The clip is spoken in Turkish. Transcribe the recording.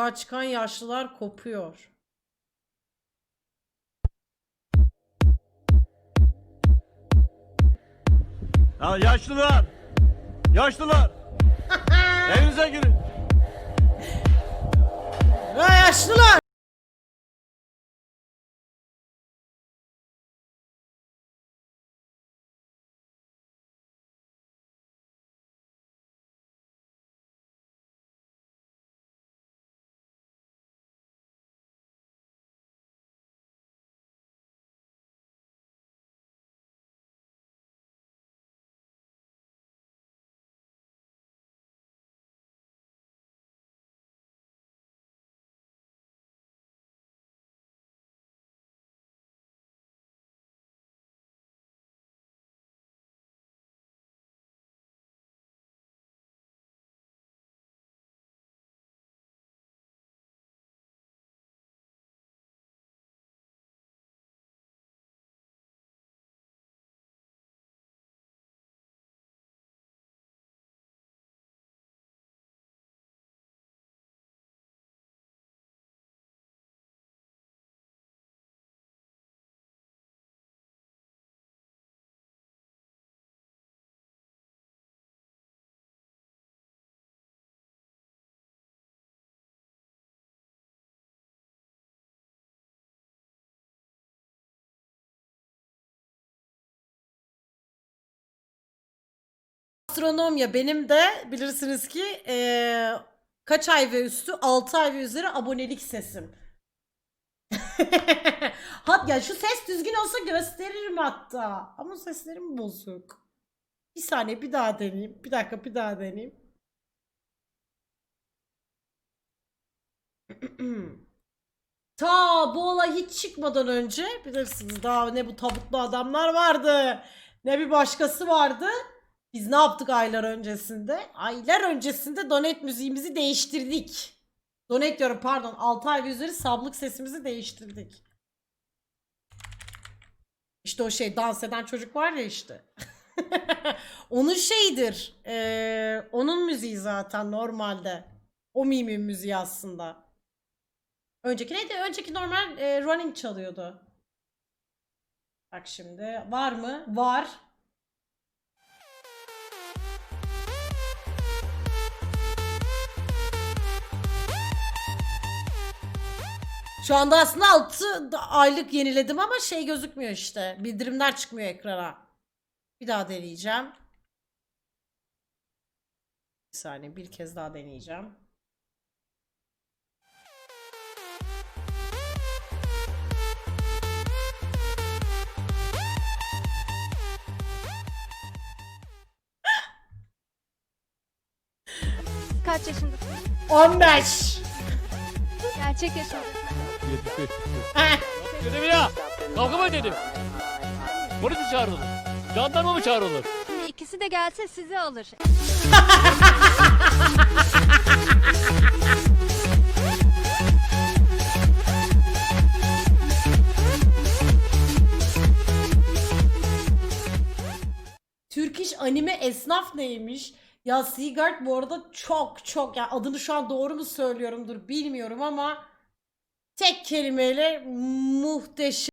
Sokağa çıkan yaşlılar kopuyor. Ya yaşlılar! Yaşlılar! Evinize girin. Ya yaşlılar! Astronomya benim de bilirsiniz ki eee, kaç ay ve üstü 6 ay ve üzeri abonelik sesim. Hat ya şu ses düzgün olsa gösteririm hatta. Ama seslerim bozuk. Bir saniye bir daha deneyeyim. Bir dakika bir daha deneyeyim. Ta bu olay hiç çıkmadan önce bilirsiniz daha ne bu tabutlu adamlar vardı. Ne bir başkası vardı. Biz ne yaptık aylar öncesinde? Aylar öncesinde donet müziğimizi değiştirdik. Donet diyorum pardon 6 ay ve üzeri sablık sesimizi değiştirdik. İşte o şey dans eden çocuk var ya işte. onun şeyidir. eee, onun müziği zaten normalde. O mimin müziği aslında. Önceki neydi? Önceki normal eee, running çalıyordu. Bak şimdi var mı? Var. Şu anda aslında 6 aylık yeniledim ama şey gözükmüyor işte. Bildirimler çıkmıyor ekrana. Bir daha deneyeceğim. Bir saniye bir kez daha deneyeceğim. Kaç yaşındasın? 15. Gerçek yaşındasın. Dedim ya. Kavga mı dedim? Polis mi çağrılır? Jandarma mı çağrılır? Şimdi ikisi de gelse sizi alır. Türk iş anime esnaf neymiş? Ya Seagard bu arada çok çok ya adını şu an doğru mu söylüyorumdur bilmiyorum ama tek kelimeyle muhteşem